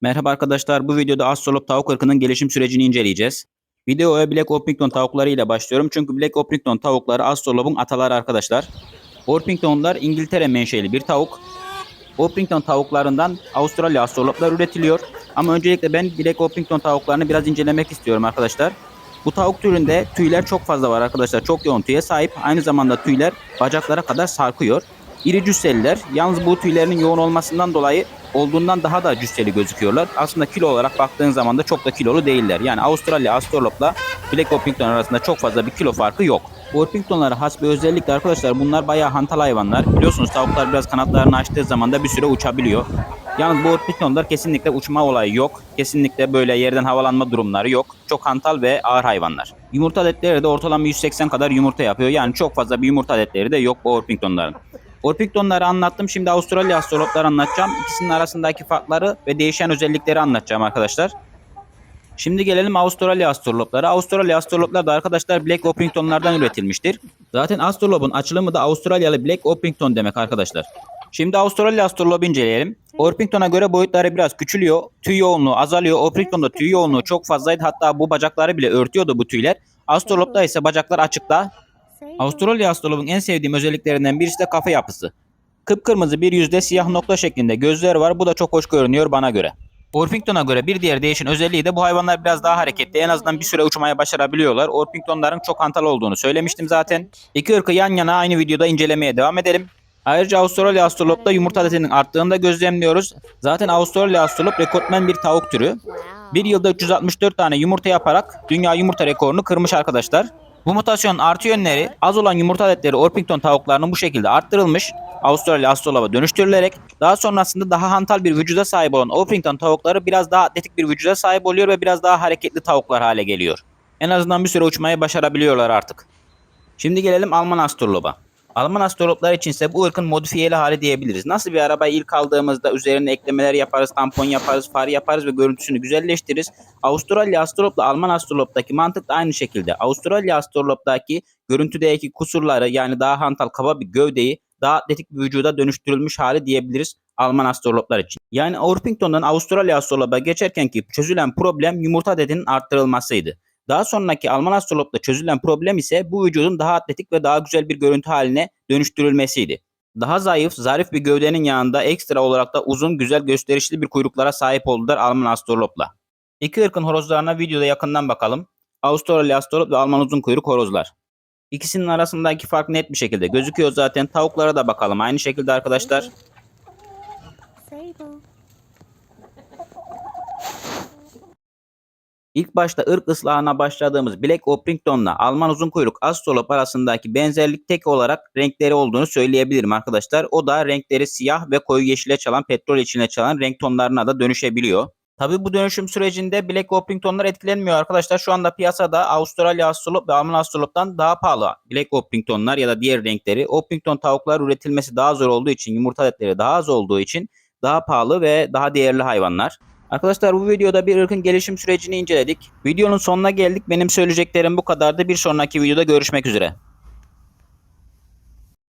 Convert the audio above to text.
Merhaba arkadaşlar, bu videoda Astrolop tavuk ırkının gelişim sürecini inceleyeceğiz. Videoya Black Orpington tavukları ile başlıyorum çünkü Black Orpington tavukları Astrolop'un ataları arkadaşlar. Orpingtonlar İngiltere menşeli bir tavuk. Orpington tavuklarından Avustralya Astroloplar üretiliyor. Ama öncelikle ben Black Orpington tavuklarını biraz incelemek istiyorum arkadaşlar. Bu tavuk türünde tüyler çok fazla var arkadaşlar. Çok yoğun tüye sahip. Aynı zamanda tüyler bacaklara kadar sarkıyor. İri cüsseliler. Yalnız bu tüylerinin yoğun olmasından dolayı olduğundan daha da cüsseli gözüküyorlar. Aslında kilo olarak baktığın zaman da çok da kilolu değiller. Yani Avustralya Astrolop'la Black Orpington arasında çok fazla bir kilo farkı yok. Orpingtonlara has bir özellik de arkadaşlar bunlar bayağı hantal hayvanlar. Biliyorsunuz tavuklar biraz kanatlarını açtığı zaman da bir süre uçabiliyor. Yalnız bu Orpingtonlar kesinlikle uçma olayı yok. Kesinlikle böyle yerden havalanma durumları yok. Çok hantal ve ağır hayvanlar. Yumurta adetleri de ortalama 180 kadar yumurta yapıyor. Yani çok fazla bir yumurta adetleri de yok bu Orpingtonların. Orpingtonları anlattım. Şimdi Avustralya astrolopları anlatacağım. İkisinin arasındaki farkları ve değişen özellikleri anlatacağım arkadaşlar. Şimdi gelelim Avustralya astrolopları. Avustralya astroloplar da arkadaşlar Black Orpingtonlardan üretilmiştir. Zaten astrolopun açılımı da Avustralyalı Black Orpington demek arkadaşlar. Şimdi Avustralya astrolobu inceleyelim. Orpington'a göre boyutları biraz küçülüyor. Tüy yoğunluğu azalıyor. Orpington'da tüy yoğunluğu çok fazlaydı. Hatta bu bacakları bile örtüyordu bu tüyler. Astrolop'ta ise bacaklar açıkta. Avustralya astrolobun en sevdiğim özelliklerinden birisi de kafa yapısı. Kıpkırmızı bir yüzde siyah nokta şeklinde gözler var. Bu da çok hoş görünüyor bana göre. Orpington'a göre bir diğer değişen özelliği de bu hayvanlar biraz daha hareketli. En azından bir süre uçmaya başarabiliyorlar. Orpingtonların çok hantal olduğunu söylemiştim zaten. İki ırkı yan yana aynı videoda incelemeye devam edelim. Ayrıca Avustralya astrolopta yumurta adetinin arttığını da gözlemliyoruz. Zaten Avustralya astrolop rekortmen bir tavuk türü. Bir yılda 364 tane yumurta yaparak dünya yumurta rekorunu kırmış arkadaşlar. Bu mutasyonun artı yönleri az olan yumurta adetleri Orpington tavuklarının bu şekilde arttırılmış. Avustralya astroloba dönüştürülerek daha sonrasında daha hantal bir vücuda sahip olan Orpington tavukları biraz daha atletik bir vücuda sahip oluyor ve biraz daha hareketli tavuklar hale geliyor. En azından bir süre uçmayı başarabiliyorlar artık. Şimdi gelelim Alman astroloba. Alman astroloplar için ise bu ırkın modifiyeli hali diyebiliriz. Nasıl bir arabayı ilk aldığımızda üzerine eklemeler yaparız, tampon yaparız, far yaparız ve görüntüsünü güzelleştiririz. Avustralya astrolopla Alman astroloptaki mantık da aynı şekilde. Avustralya astroloptaki görüntüdeki kusurları yani daha hantal kaba bir gövdeyi daha atletik bir vücuda dönüştürülmüş hali diyebiliriz Alman astroloplar için. Yani Orpington'dan Avustralya astrolopa geçerkenki çözülen problem yumurta adedinin arttırılmasıydı. Daha sonraki Alman astrolopta çözülen problem ise bu vücudun daha atletik ve daha güzel bir görüntü haline dönüştürülmesiydi. Daha zayıf, zarif bir gövdenin yanında ekstra olarak da uzun, güzel, gösterişli bir kuyruklara sahip oldular Alman astrolopla. İki ırkın horozlarına videoda yakından bakalım. Avustralya astrolop ve Alman uzun kuyruk horozlar. İkisinin arasındaki fark net bir şekilde gözüküyor zaten. Tavuklara da bakalım. Aynı şekilde arkadaşlar. İlk başta ırk ıslahına başladığımız Black Orpington'la Alman uzun kuyruk astrolop arasındaki benzerlik tek olarak renkleri olduğunu söyleyebilirim arkadaşlar. O da renkleri siyah ve koyu yeşile çalan, petrol içine çalan renk tonlarına da dönüşebiliyor. Tabi bu dönüşüm sürecinde Black Orpingtonlar etkilenmiyor arkadaşlar. Şu anda piyasada Avustralya Astrolop ve Alman Astrolop'tan daha pahalı Black Orpingtonlar ya da diğer renkleri. Orpington tavuklar üretilmesi daha zor olduğu için, yumurta adetleri daha az olduğu için daha pahalı ve daha değerli hayvanlar. Arkadaşlar bu videoda bir ırkın gelişim sürecini inceledik. Videonun sonuna geldik. Benim söyleyeceklerim bu kadardı. Bir sonraki videoda görüşmek üzere.